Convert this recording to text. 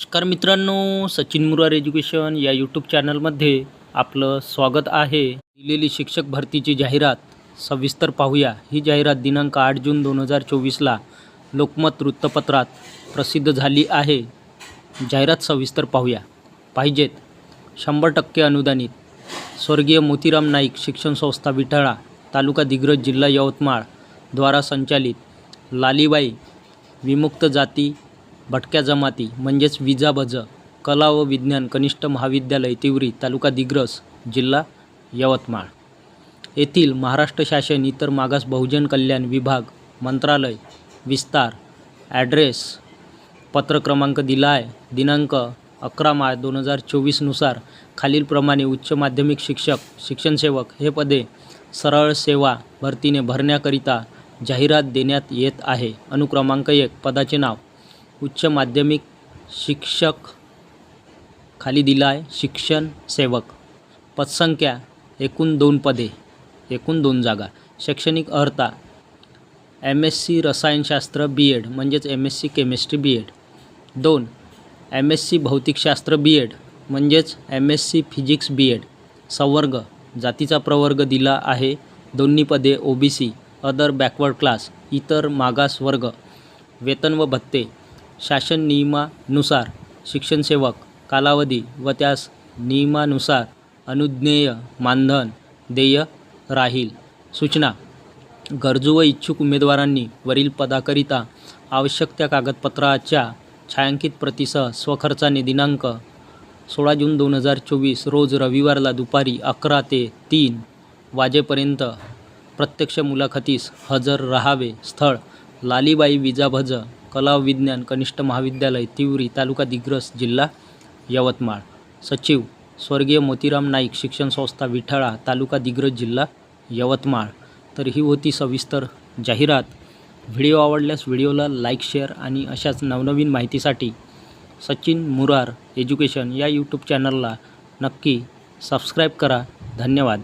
नमस्कार मित्रांनो सचिन मुरार एज्युकेशन या यूट्यूब चॅनलमध्ये आपलं स्वागत आहे. दिलेली शिक्षक भरतीची जाहिरात सविस्तर पाहूया. ही जाहिरात दिनांक आठ जून दोन हजार चोवीसला लोकमत वृत्तपत्रात प्रसिद्ध झाली आहे. जाहिरात सविस्तर पाहूया. पाहिजेत शंभर टक्के अनुदानित. स्वर्गीय मोतीराम नाईक शिक्षण संस्था विठाळा तालुका दिग्रज जिल्हा यवतमाळ द्वारा संचालित लालीबाई विमुक्त जाती भटक्या जमाती म्हणजेच विजाभज कला व विज्ञान कनिष्ठ महाविद्यालय तिवरी तालुका दिग्रस जिल्हा यवतमाळ. येथील महाराष्ट्र शासन इतर मागास बहुजन कल्याण विभाग मंत्रालय विस्तार ॲड्रेस पत्र क्रमांक दिला आहे दिनांक अकरा मार्च दोन हजार चोवीसनुसार खालीलप्रमाणे उच्च माध्यमिक शिक्षक शिक्षणसेवक हे पदे सरळ सेवा भरतीने भरण्याकरिता जाहिरात देण्यात येत आहे. अनुक्रमांक एक पदाचे नाव उच्च माध्यमिक शिक्षक खाली दिला आहे शिक्षण सेवक. पदसंख्या एकूण दोन पदे एकूण दोन जागा. शैक्षणिक अर्हता एम एस सी रसायनशास्त्र बी एड म्हणजेच M S C chemistry B Ed दोन एम एस सी भौतिकशास्त्र बी एड म्हणजेच M S C physics B Ed संवर्ग जातीचा प्रवर्ग दिला आहे दोन्ही पदे O B C other backward class इतर मागास वर्ग वेतन व भत्ते शासन नियमानुसार शिक्षणसेवक कालावधी व त्यास नियमानुसार अनुज्ञेय मानधन देय राहील. सूचना. गरजू व इच्छुक उमेदवारांनी वरील पदाकरिता आवश्यक त्या कागदपत्राच्या छायांकित प्रतीसह स्वखर्चाने दिनांक सोळा जून दोन हजार चोवीस रोज रविवारला दुपारी अकरा ते तीन वाजेपर्यंत प्रत्यक्ष मुलाखतीस हजर राहावे स्थळ लालीबाई विजाभज कला विज्ञान कनिष्ठ महाविद्यालय तिवरी तालुका दिग्रस जिल्हा यवतमाळ. सचिव स्वर्गीय मोतीराम नाईक शिक्षण संस्था विठाळा तालुका दिग्रज जिल्हा यवतमाळ. तर ही होती सविस्तर जाहिरात. व्हिडिओ आवडल्यास व्हिडिओला लाईक शेअर आणि अशाच नवनवीन माहितीसाठी सचिन मुरार एज्युकेशन या यूट्यूब चॅनलला नक्की सबस्क्राईब करा. धन्यवाद.